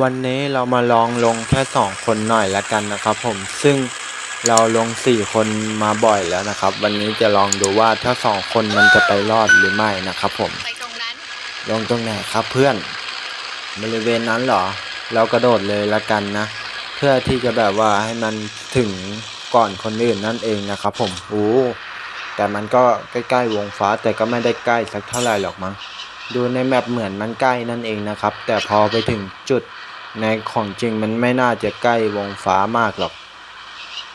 วันนี้เรามาลองลงแค่สองคนหน่อยละกันนะครับ ผมซึ่งเราลงสี่คนมาบ่อยแล้วนะครับ วันนี้จะลองดูว่าถ้าสองคนมันจะไปรอดหรือไม่นะครับ ผม ไปตรงนั้น ลงตรงไหนครับเพื่อน บริเวณนั้นเหรอ เรากระโดดเลยละกันนะ เพื่อที่จะแบบว่าให้มันถึงก่อนคนอื่นนั่นเองนะครับผมโอ้แต่มันก็ใกล้ๆวงฟ้าแต่ก็ไม่ได้ใกล้สักเท่าไหร่หรอกมั้งดูในแมปเหมือนมันใกล้นั่นเองนะครับ แต่พอไปถึงจุด ในของจริงมันไม่น่าจะใกล้วงฟ้ามากหรอก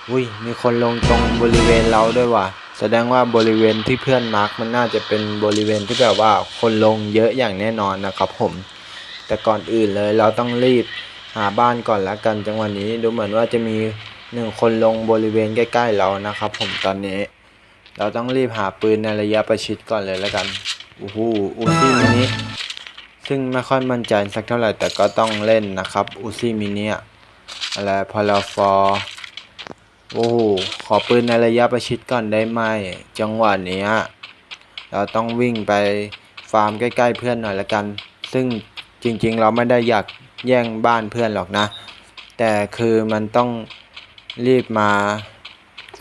อุ้ยมีคนลงตรงบริเวณเราด้วยว่ะ แสดงว่าบริเวณที่เพื่อนมาร์กมันน่าจะเป็นบริเวณที่แบบว่าคนลงเยอะอย่างแน่นอนนะครับผม แต่ก่อนอื่นเลยเราต้องรีบหาบ้านก่อนละกันจังหวะนี้ดูเหมือนว่าจะมีหนึ่งคนลงบริเวณใกล้ ๆ เรานะครับ ผมตอนนี้ เราต้องรีบหาปืนในระยะประชิดก่อนเลยละกันโอ้โหอูซี่มินิ ซึ่งไม่ค่อยมั่นใจสักเท่าไหร่แต่ก็ต้องเล่นนะครับอูซี่มินิอะอะไรพาราฟอร์โอ้โหขอปืนในระยะประชิดก่อนได้ไหมจังหวะนี้เราต้องวิ่งไปฟาร์มใกล้ๆเพื่อนหน่อยละกัน ซึ่งจริงๆเราไม่ได้อยากแย่งบ้านเพื่อนหรอกนะ แต่คือมันต้องรีบมา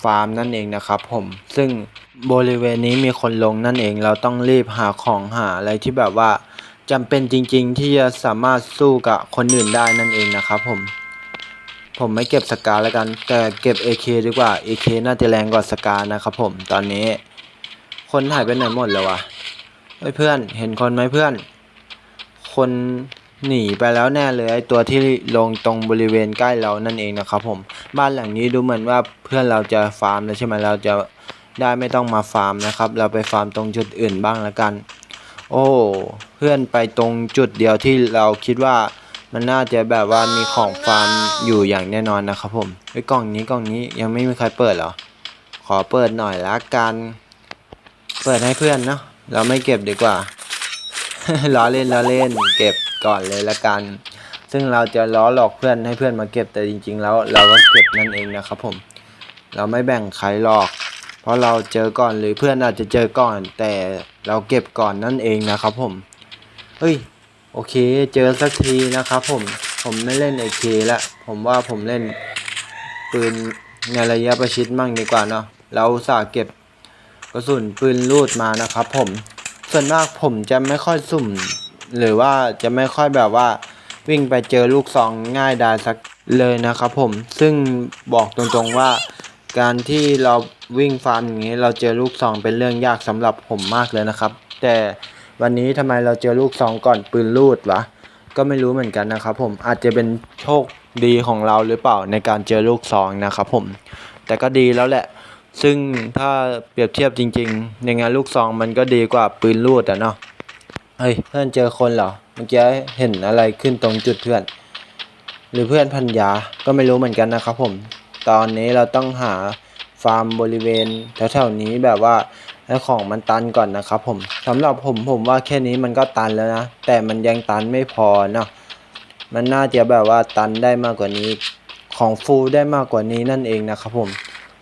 ฟาร์มนั่นเองนะครับผม ซึ่งบริเวณนี้มีคนลงนั่นเองเราต้องรีบหาของหาอะไรที่แบบว่า จำเป็นจริงๆ ที่จะสามารถสู้กับคนอื่นได้นั่นเองนะครับผม ผมไม่เก็บสกาแล้วกัน แต่เก็บ AK ดีกว่า AK น่าจะแรงกว่าสกานะครับผมตอนนี้ คนหายไปไหนหมดแล้ววะเฮ้ยเพื่อนเห็นคนไหมเพื่อน คนหนีไปแล้วแน่เลยไอตัวที่ลงตรงบริเวณใกล้เรานั่นเองนะครับผมบ้านหลังนี้ดูเหมือนว่าเพื่อนเราจะฟาร์มแล้วใช่ไหมเราจะได้ไม่ต้องมาฟาร์มนะครับ เราไปฟาร์มตรงจุดอื่นบ้างและกัน โอ้ เพื่อนไปตรงจุดเดียวที่เราคิดว่ามันน่าจะแบบว่ามีของฟาร์มอยู่อย่างแน่นอนนะครับผมไอ้กล่องนี้กล่องนี้ยังไม่มีใครเปิดเหรอ ขอเปิดหน่อยละกัน เปิดให้เพื่อนเนาะ เราไม่เก็บดีกว่า ล้อเล่นล้อเล่น เก็บก่อนเลยละกัน ซึ่งเราจะล้อหลอกเพื่อนให้เพื่อนมาเก็บแต่จริง ๆ แล้วเราก็เก็บนั่นเองนะครับผม เราไม่แบ่งใครหรอก เพราะเราเจอก่อนหรือเพื่อนอาจจะเจอก่อน แต่เราเก็บก่อนนั่นเองนะครับผมเฮ้ยโอเคเจอสักทีนะครับผมผมไม่เล่นไอเคละผมว่าผมเล่นปืนในระยะประชิดมั่งดีกว่าเนาะเราสาเก็บกระสุนปืนลูดมานะครับผมส่วนมากผมจะไม่ค่อยสุ่ม หรือว่าจะไม่ค่อยแบบว่าวิ่งไปเจอลูกซองง่ายดายสักเลยนะครับผมซึ่งบอกตรงๆว่า การที่เราวิ่งฟาร์มอย่างนี้เราเจอลูกซองเป็นเรื่องยากสำหรับผมมากเลยนะครับ แต่วันนี้ทำไมเราเจอลูกซองก่อนปืนลูดวะก็ไม่รู้เหมือนกันนะครับ ผมอาจจะเป็นโชคดีของเราหรือเปล่าในการเจอลูกซองนะครับผมแต่ก็ดีแล้วแหละ ซึ่งถ้าเปรียบเทียบจริงๆในงานลูกซองมันก็ดีกว่าปืนลูดอะเนาะเฮ้ยเพื่อนเจอคนเหรอเมื่อกี้เห็นอะไรขึ้นตรงจุดเพื่อน หรือเพื่อนพันยาก็ไม่รู้เหมือนกันนะครับผม ตอนนี้เราต้องหาฟาร์มบริเวณแถวๆนี้แบบว่าให้ของมันตันก่อนนะครับ ผมสำหรับผมผมว่าแค่นี้มันก็ตันแล้วนะ แต่มันยังตันไม่พอเนาะมันน่าจะแบบว่าตันได้มากกว่านี้ ของฟูได้มากกว่านี้นั่นเองนะครับผม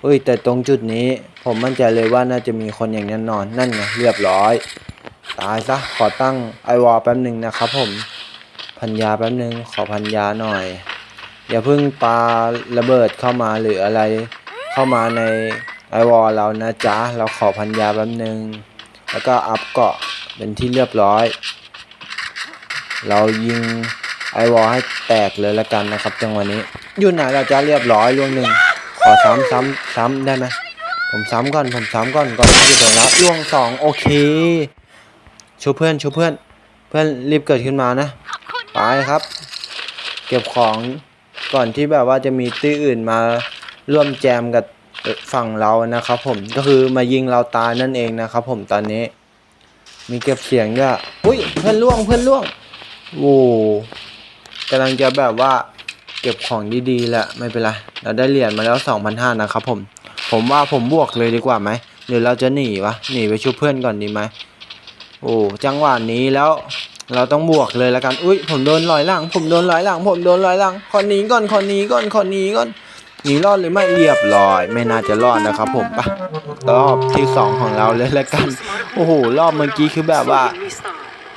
เอ้ยแต่ตรงจุดนี้ผมมั่นใจเลยว่าน่าจะมีคนอย่างแน่นอนนั่นไงเรียบร้อย ตายซะขอตั้งไอวอลแป๊บหนึ่งนะครับผมพันยาแป๊บหนึ่งขอพันยาหน่อย อย่าเพิ่งปาระเบิดเข้ามาหรืออะไร เข้ามาในไอวอลเรานะจ๊ะ เราขอพันยาแป๊บหนึ่งแล้วก็อัพเกาะเป็นที่เรียบร้อย เรายิงไอวอลให้แตกเลยละกันนะครับจังหวะนี้ อยู่ไหนเราจะเรียบร้อยล่วงหนึ่ง ขอซ้ำซ้ำซ้ำได้ไหมผมซ้ำก่อนผมซ้ำก่อนก่อนที่จะโดนแล้วล่วงสองโอเคชูเพื่อนชูเพื่อน เพื่อนรีบเกิดขึ้นมานะไปครับ เก็บของ ก่อนที่แบบว่าจะมีตี้อื่นมาร่วมแจมกับฝั่งเรานะครับผมก็คือมายิงเราตายนั่นเองนะครับผมตอนนี้ มีเก็บเสียงด้วยอุ้ยเพื่อนล่วงเพื่อนล่วงโอ้กำลังจะแบบว่าเก็บของดีๆแหละไม่เป็นไรเราได้เหรียญมาแล้ว2,500นะครับผมผมว่าผมบวกเลยดีกว่าไหมหรือเราจะหนีวะหนีไปช่วยเพื่อนก่อนดีไหมโอ้จังหวะนี้แล้ว เราต้องบวกเลยละกัน อุ้ยผมโดนลอยหลัง ผมโดนลอยหลัง ผมโดนลอยหลังขอนี้ก่อนขอนี้ก่อนขอนี้ก่อนหนีรอดหรือไม่เรียบร้อย ไม่น่าจะรอดนะครับ ผมปะรอบที่สองของเราเลยละกัน โอ้โหรอบเมื่อกี้คือแบบว่า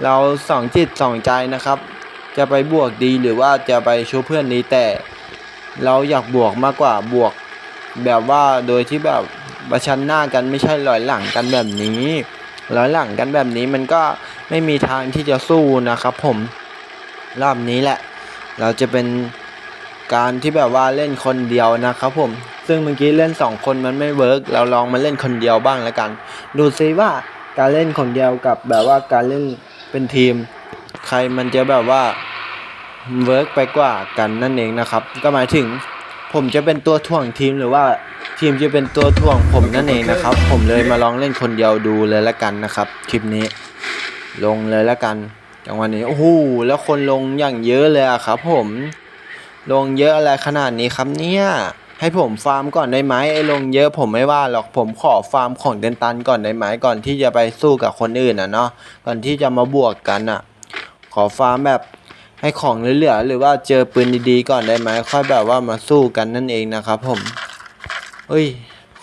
เราสองจิตสองใจนะครับ จะไปบวกดีหรือว่าจะไปช่วยเพื่อนดีแต่ เราอยากบวกมากกว่าบวก แบบว่าโดยที่แบบประชันหน้ากันไม่ใช่ลอยหลังกันแบบนี้ลอยหลังกันแบบนี้มันก็ ไม่มีทางที่จะสู้นะครับ ผมรอบนี้แหละ เราจะเป็นการที่แบบว่าเล่นคนเดียวนะครับผม ซึ่งเมื่อกี้เล่นสองคนมันไม่เวิร์กเราลองมาเล่นคนเดียวบ้างแล้วกัน ดูซิว่าการเล่นคนเดียวกับแบบว่าการเล่นเป็นทีม ใครมันจะแบบว่าเวิร์กไปกว่ากันนั่นเองนะครับ ก็หมายถึงผมจะเป็นตัวถ่วงทีมหรือว่าทีมจะเป็นตัวถ่วงผมนั่นเองนะครับ ผมเลยมาลองเล่นคนเดียวดูเลยละกันนะครับ คลิปนี้ ลงเลยและกันจังหวะนี้โอ้โหแล้วคนลงอย่างเยอะเลยอะครับผมลงเยอะอะไรขนาดนี้ครับเนี่ยให้ผมฟาร์มก่อนได้ไหมไอ้ลงเยอะผมไม่ว่าหรอกผมขอฟาร์มของเดนตันก่อนได้ไหมก่อนที่จะไปสู้กับคนอื่นอะเนาะก่อนที่จะมาบวกกันอะ ขอฟาร์มแบบให้ของเหลือๆหรือว่าเจอปืนดีๆก่อนได้ไหมค่อยแบบว่ามาสู้กันนั่นเองนะครับผมเฮ้ย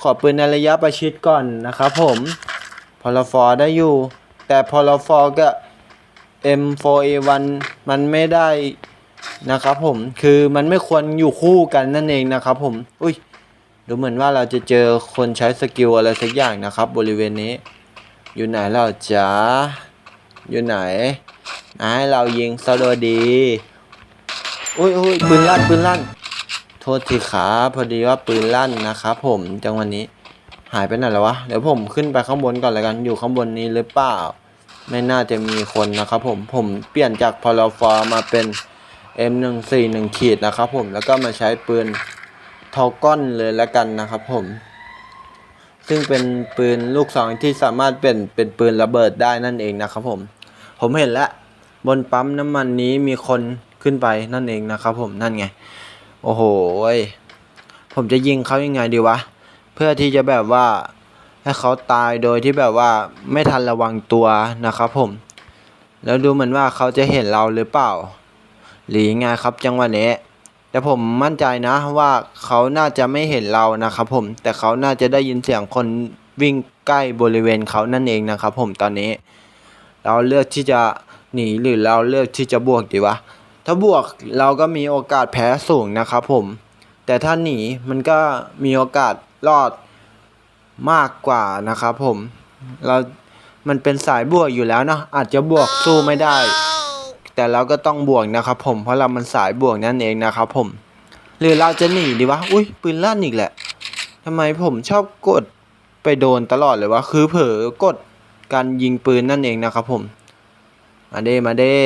ขอปืนในระยะประชิดก่อนนะครับผมพลฟอได้อยู่ แต่พลฟอก็ M4A1 มันไม่ได้นะครับผมคือมันไม่ควรอยู่คู่กันนั่นเองนะครับผม อุ้ยดูเหมือนว่าเราจะเจอคนใช้สกิลอะไรสักอย่างนะครับ บริเวณนี้ อยู่ไหนเราจะอยู่ไหนนะให้เรายิงซะโดยดีอุ้ยอุ้ยปืนลั่นปืนลั่น โทษทีครับพอดีว่าปืนลั่นนะครับผมจังหวะนี้ หายไปไหนแล้ววะ เดี๋ยวผมขึ้นไปข้างบนก่อนเลยกัน อยู่ข้างบนนี้หรือเปล่า ไม่น่าจะมีคนนะครับผม ผมเปลี่ยนจากพลฟอมาเป็น M141 ขีดนะครับผม แล้วก็มาใช้ปืนทอก้อนเลยแล้วกันนะครับผม ซึ่งเป็นปืนลูกซองที่สามารถเป็นเป็นปืนระเบิดได้นั่นเองนะครับผม ผมเห็นแล้วบนปั๊มน้ำมันนี้มีคนขึ้นไปนั่นเองนะครับผมนั่นไง โอ้โหผมจะยิงเขายังไงดีวะ เพื่อที่จะแบบว่าให้เขาตายโดยที่แบบว่าไม่ทันระวังตัวนะครับผม แล้วดูเหมือนว่าเขาจะเห็นเราหรือเปล่า หรือยังไงครับจังหวะนี้ แต่ผมมั่นใจนะว่าเขาน่าจะไม่เห็นเรานะครับผม แต่เขาน่าจะได้ยินเสียงคนวิ่งใกล้บริเวณเขานั่นเองนะครับผมตอนนี้ เราเลือกที่จะหนีหรือเราเลือกที่จะบวกดีวะ ถ้าบวกเราก็มีโอกาสแพ้สูงนะครับผม แต่ถ้าหนีมันก็มีโอกาส รอดมากกว่านะครับผม เรามันเป็นสายบวกอยู่แล้วเนาะอาจจะบวกสู้ไม่ได้ แต่เราก็ต้องบวกนะครับผมเพราะเรามันสายบวกนั่นเองนะครับผม หรือเราจะหนีดีวะอุ้ยปืนลั่นอีกแหละทำไมผมชอบกดไปโดนตลอดเลยวะคือเผลอกดการยิงปืนนั่นเองนะครับผม มาเด้มาเด้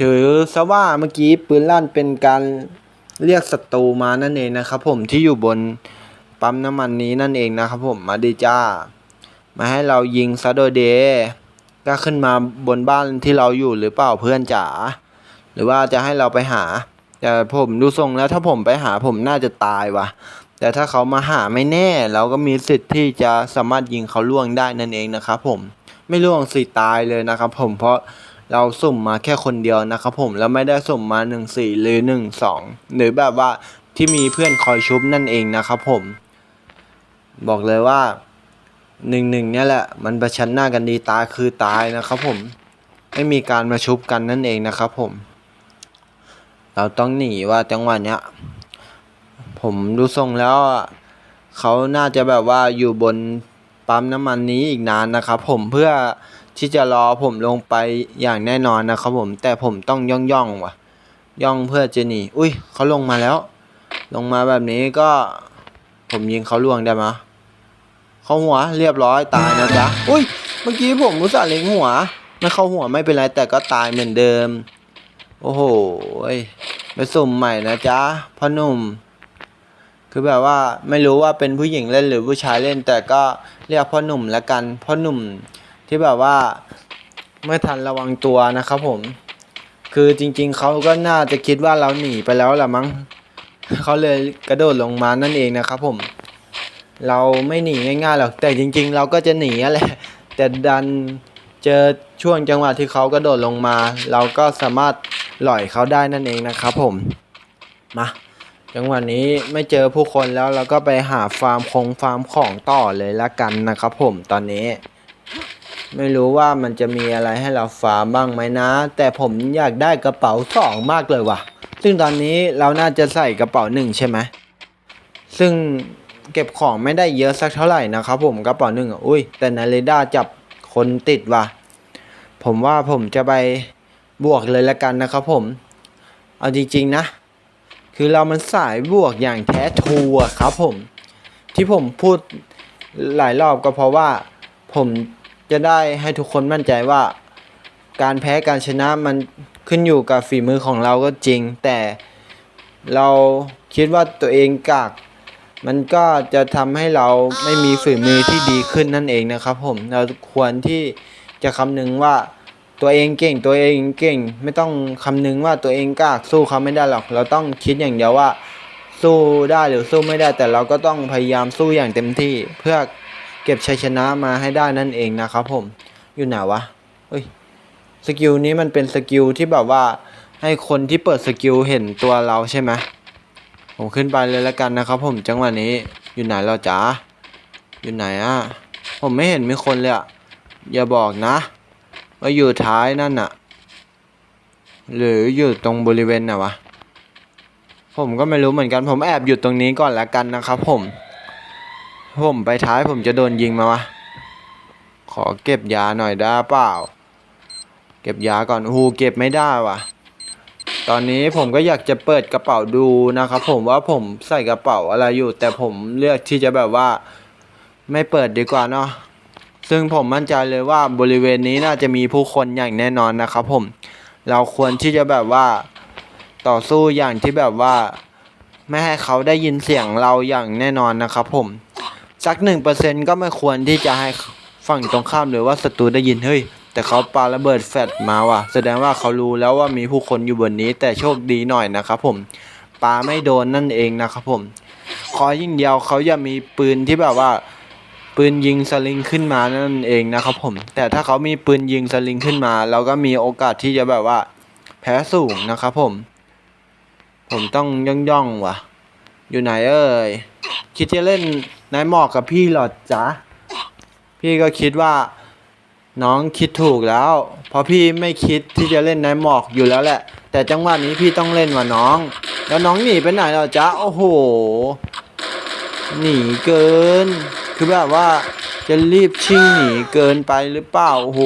ถือซะว่าเมื่อกี้ปืนลั่นเป็นการเรียกศัตรูมานั่นเองนะครับผมที่อยู่บน ปั๊มน้ำมันนี้นั่นเองนะครับผมมาดีจ้า มาให้เรายิงซะโดยเดก็ขึ้นมาบนบ้านที่เราอยู่หรือเปล่าเพื่อนจ๋าหรือว่าจะให้เราไปหา แต่ผมดูทรงแล้วถ้าผมไปหาผมน่าจะตายว่ะ แต่ถ้าเขามาหาไม่แน่ เราก็มีสิทธิ์ที่จะสามารถยิงเขาล่วงได้นั่นเองนะครับผมไม่ล่วงสิตายเลยนะครับผมเพราะเราสุ่มมาแค่คนเดียวนะครับผมแล้วไม่ได้สุ่มมา 1 4 หรือ 1 2 หรือแบบว่าที่มีเพื่อนคอยชุบนั่นเองนะครับผม บอกเลยว่าหนึ่งหนึ่งเนี่ยแหละ มันประชันหน้ากันดีตายคือตายนะครับผมไม่มีการมาชุบกันนั่นเองนะครับผม เราต้องหนีว่าจังหวะเนี้ย ผมดูทรงแล้วอะเขาน่าจะแบบว่าอยู่บนปั๊มน้ำมันนี้อีกนานนะครับ ผมเพื่อที่จะรอผมลงไปอย่างแน่นอนนะครับผม แต่ผมต้องย่องย่องว่ะ ย่องเพื่อจะหนี อุ้ยเขาลงมาแล้ว ลงมาแบบนี้ก็ ผมยิงเขาล่วงได้ไหมเขาหัวเรียบร้อยตายนะจ๊ะอุ้ยเมื่อกี้ผมมุตส่าห์เล็งหัวไม่เข้าหัวไม่เป็นไรแต่ก็ตายเหมือนเดิม โอ้โหไปสุ่มใหม่นะจ๊ะพ่อหนุ่ม คือแบบว่าไม่รู้ว่าเป็นผู้หญิงเล่นหรือผู้ชายเล่น แต่ก็เรียกพ่อหนุ่มละกันพ่อหนุ่มที่แบบว่าไม่ทันระวังตัวนะครับผม คือจริง ๆเขาก็น่าจะคิดว่าเราหนีไปแล้วละมั้ง เขาเลยกระโดดลงมานั่นเองนะครับผม เราไม่หนีง่ายๆหรอกแต่จริง ๆ เราก็จะหนีอะแหละแต่ดันเจอช่วงจังหวะที่เขากระโดดลงมา เราก็สามารถหล่อยเขาได้นั่นเองนะครับผมมาจังหวะนี้ไม่เจอผู้คนแล้วเราก็ไปหาฟาร์มคงฟาร์มของต่อเลยละกันนะครับผมตอนนี้ ไม่รู้ว่ามันจะมีอะไรให้เราฟาร์มบ้างไหมนะ แต่ผมอยากได้กระเป๋าสองมากเลยว่ะ ซึ่งตอนนี้เราน่าจะใส่กระเป๋าหนึ่งใช่ไหมซึ่งเก็บของไม่ได้เยอะสักเท่าไหร่นะครับผมกระเป๋าหนึ่งอะอุ้ยแต่นาเรดาจับคนติดว่ะ ผมว่าผมจะไปบวกเลยละกันนะครับผม เอาจริงๆนะ คือเรามันสายบวกอย่างแท้ทูอะครับผม ที่ผมพูดหลายรอบก็เพราะว่าผมจะได้ให้ทุกคนมั่นใจว่า การแพ้การชนะมันขึ้นอยู่กับฝีมือของเราก็จริง แต่เราคิดว่าตัวเองกาก มันก็จะทำให้เราไม่มีฝีมือที่ดีขึ้นนั่นเองนะครับ ผมเราควรที่จะคำนึงว่าตัวเองเก่งตัวเองเก่ง ไม่ต้องคำนึงว่าตัวเองกากสู้เขาไม่ได้หรอก เราต้องคิดอย่างเดียวว่าสู้ได้หรือสู้ไม่ได้ แต่เราก็ต้องพยายามสู้อย่างเต็มที่ เพื่อเก็บชัยชนะมาให้ได้นั่นเองนะครับผมอยู่ไหนวะเฮ้ย สกิลนี้มันเป็นสกิลที่แบบว่าให้คนที่เปิดสกิลเห็นตัวเราใช่ไหมผมขึ้นไปเลยแล้วกันนะครับ ผมจังหวะนี้อยู่ไหนเราจ๋าอยู่ไหนอะผมไม่เห็นมีคนเลยอะอย่าบอกนะว่าอยู่ท้ายนั่นอะหรืออยู่ตรงบริเวณน่ะวะผมก็ไม่รู้เหมือนกัน ผมแอบอยู่ตรงนี้ก่อนแล้วกันนะครับ ผม ผมไปท้ายผมจะโดนยิงมาวะขอเก็บยาหน่อยได้เปล่า เก็บยาก่อนหูเก็บไม่ได้ว่ะ ตอนนี้ผมก็อยากจะเปิดกระเป๋าดูนะครับ ผมว่าผมใส่กระเป๋าอะไรอยู่ แต่ผมเลือกที่จะแบบว่า ไม่เปิดดีกว่าเนาะซึ่งผมมั่นใจเลยว่าบริเวณนี้น่าจะมีผู้คนอย่างแน่นอนนะครับผม เราควรที่จะแบบว่าต่อสู้อย่างที่แบบว่า ไม่ให้เขาได้ยินเสียงเราอย่างแน่นอนนะครับผม สักหนึ่งเปอร์เซ็นก็ไม่ควรที่จะให้ฝั่งตรงข้ามหรือว่าศัตรูได้ยินเฮ้ย แต่เขาปาระเบิดแฟลชมาว่ะ แสดงว่าเขารู้แล้วว่ามีผู้คนอยู่บนนี้ แต่โชคดีหน่อยนะครับผมปาไม่โดนนั่นเองนะครับผมขอยิ่งเดียวเขาจะมีปืนที่แบบว่าปืนยิงสลิงขึ้นมานั่นเองนะครับผม แต่ถ้าเขามีปืนยิงสลิงขึ้นมา เราก็มีโอกาสที่จะแบบว่า แพ้สูงนะครับผม ผมต้องย่องย่องๆว่ะ อยู่ไหนเอ่ยคิดจะเล่นนายหมอกกับพี่หรอจ๊ะพี่ก็คิดว่า น้องคิดถูกแล้ว เพราะพี่ไม่คิดที่จะเล่นนายหมอกอยู่แล้วแหละ แต่จังหวะนี้พี่ต้องเล่นว่ะน้อง แล้วน้องหนีไปไหนเหรอจ๊ะ โอ้โห หนีเกิน คือแบบว่าจะรีบชิ่งหนีเกินไปหรือเปล่า โอ้โห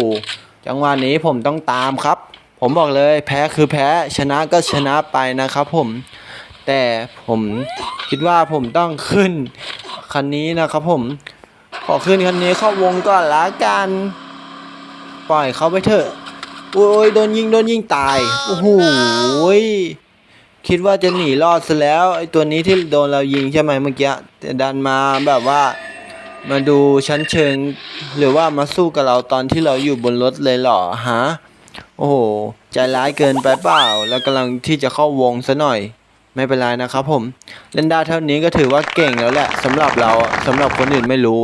จังหวะนี้ผมต้องตามครับ ผมบอกเลยแพ้คือแพ้ชนะก็ชนะไปนะครับผม แต่ผมคิดว่าผมต้องขึ้นคันนี้นะครับผม ขอขึ้นคันนี้เข้าวงก่อนละกัน ปล่อยเขาไปเถอะ โอ้ยโดนยิงโดนยิงตาย โอ้โหคิดว่าจะหนีรอดซะแล้วไอ้ตัวนี้ที่โดนเรายิงใช่ไหมเมื่อกี้แต่ดันมาแบบว่ามาดูชั้นเชิง หรือว่ามาสู้กับเราตอนที่เราอยู่บนรถเลยเหรอฮะโอ้โหใจร้ายเกินไปเปล่า แล้วกำลังที่จะเข้าวงซะหน่อย ไม่เป็นไรนะครับผมเล่นได้เท่านี้ก็ถือว่าเก่งแล้วแหละสำหรับเราสำหรับคนอื่นไม่รู้